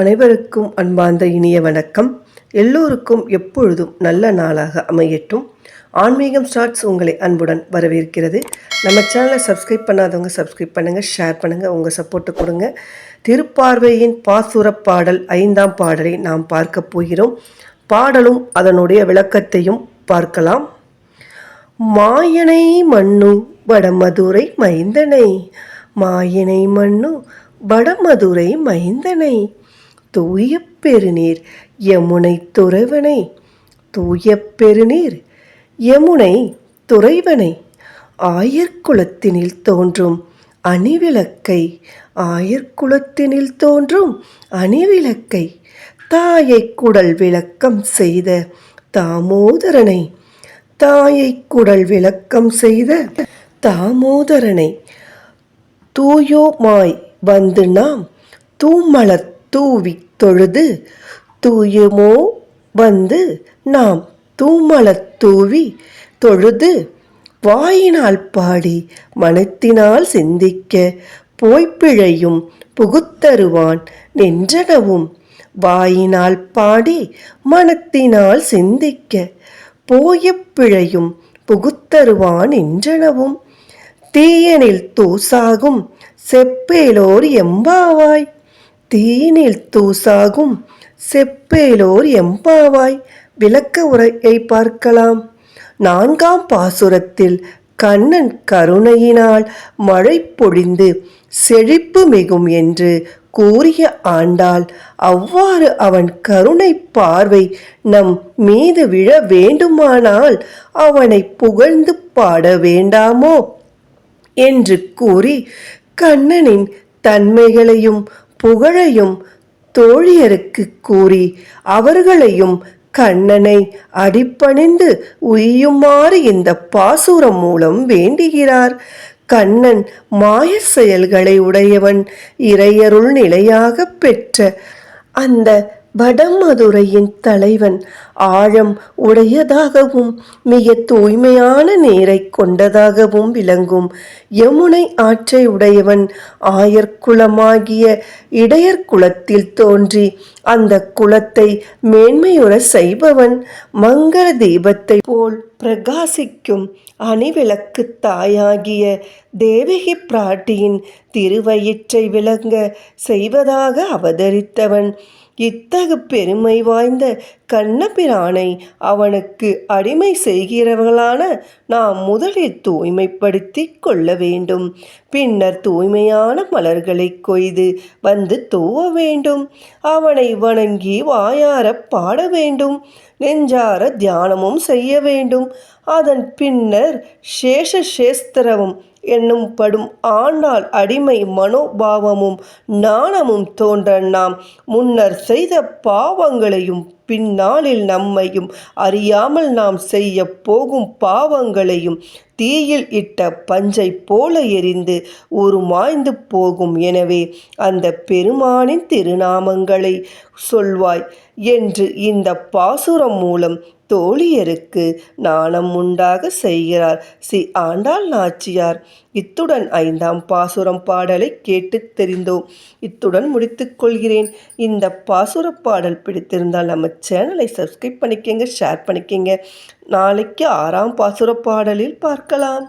அனைவருக்கும் அன்பார்ந்த இனிய வணக்கம். எல்லோருக்கும் எப்பொழுதும் நல்ல நாளாக அமையட்டும். ஆன்மீகம் ஸ்டார்ட்ஸ் உங்களை அன்புடன் வரவேற்கிறது. நம்ம சேனலை சப்ஸ்கிரைப் பண்ணாதவங்க சப்ஸ்கிரைப் பண்ணுங்கள் ஷேர் பண்ணுங்கள் உங்கள் சப்போர்ட்டு கொடுங்க. திருப்பார்வையின் பாசுரப் பாடல் ஐந்தாம் பாடலை நாம் பார்க்க போகிறோம். பாடலும் அதனுடைய விளக்கத்தையும் பார்க்கலாம். மாயனை மண்ணு வடமதுரை மைந்தனை மாயனை மண்ணு வடமதுரை மைந்தனை தூய பெருநீர் யமுனை துறைவனை. தூய பெருநீர் யமுனை துறைவனை. ஆயர்குலத்தினில் தோன்றும் அணிவிளக்கை ஆயர்குலத்தினில் தோன்றும் அணிவிளக்கை. தாயை குடல் விளக்கம் செய்த தாமோதரனை தாயை குடல் விளக்கம் செய்த தாமோதரனை. தூயோமாய் வந்து நாம் தூமலர் தூவி தொழுது தூயுமோ வந்து நாம் தூமலத் தூவி தொழுது வாயினால் பாடி மனத்தினால் சிந்திக்க போய்ப்பிழையும் புகுத்தருவான் நின்றனவும் வாயினால் பாடி மனத்தினால் சிந்திக்க போய பிழையும் புகுத்தருவான் என்றனவும் தீயனில் தூசாகும் செப்பேலோர் எம்பாவாய். தீனில் தூசாகும் செப்பேலோர் எம்பாவாய் விளக்க உரையை பார்க்கலாம். நான்காம் பாசுரத்தில் கண்ணன் கருணையினால் மழை பொழிந்து செழிப்பு மிகும் என்று கூறிய ஆண்டாள் அவ்வாறு அவன் கருணை பார்வை நம் மீது விழ வேண்டுமானால் அவனை புகழ்ந்து பாட வேண்டாமோ? என்று கூறி கண்ணனின் தன்மைகளையும் புகழையும் தோழியருக்கு கூறி அவர்களையும் கண்ணனை அடிப்பணிந்து உய்யுமாறு இந்த பாசுரம் மூலம் வேண்டுகிறார். கண்ணன் மாய செயல்களை உடையவன் இறையருள் நிலையாக பெற்ற அந்த வடமதுரையின் தலைவன் ஆழம் உடையதாகவும் மிக தூய்மையான நீரை கொண்டதாகவும் விளங்கும். யமுனை ஆற்றை உடையவன் ஆயர்குளமாகிய இடையர் குலத்தில் தோன்றி அந்த குலத்தை மேன்மையுற செய்பவன் மங்கள தீபத்தை போல் பிரகாசிக்கும் அணிவிளக்கு தாயாகிய தேவகி பிராட்டியின் திருவயிற்றை விளங்க செய்வதாக அவதரித்தவன். இத்தகு பெருமை வாய்ந்த கண்ணபிரானை அவனுக்கு அடிமை செய்கிறவர்களான நாம் முதலில் தூய்மைப்படுத்தி கொள்ள வேண்டும். பின்னர் தூய்மையான மலர்களை கொய்து வந்து தூவ வேண்டும். அவனை வணங்கி வாயார பாட வேண்டும். நெஞ்சார தியானமும் செய்ய வேண்டும். அதன் பின்னர் சேஷ சேஸ்திரவும் என்னும் படும் ஆண்டாள் அடிமை மனோபாவமும் நாணமும் தோன்ற நாம். முன்னர் செய்த பாவங்களையும் பின்னாளில் நம்மையும் அறியாமல் நாம் செய்ய போகும் பாவங்களையும் தீயில் இட்ட பஞ்சை போல எரிந்து உருமாய்ந்து போகும். எனவே அந்த பெருமானின் திருநாமங்களை சொல்வாய் என்று இந்த பாசுரம் மூலம் தோழியருக்கு நாணம் உண்டாக செய்கிறார். சி. ஆண்டாள் நாச்சியார் இத்துடன் ஐந்தாம் பாசுரம் பாடலை கேட்டு தெரிந்தோம். இத்துடன் முடித்துக்கொள்கிறேன் இந்த பாசுர பாடல் பிடித்திருந்தால் நம்ம சேனலை சப்ஸ்கிரைப் பண்ணிக்கங்க ஷேர் பண்ணிக்கங்க. நாளைக்கு ஆறாம் பாசுர பாடலில் பார்க்கலாம்.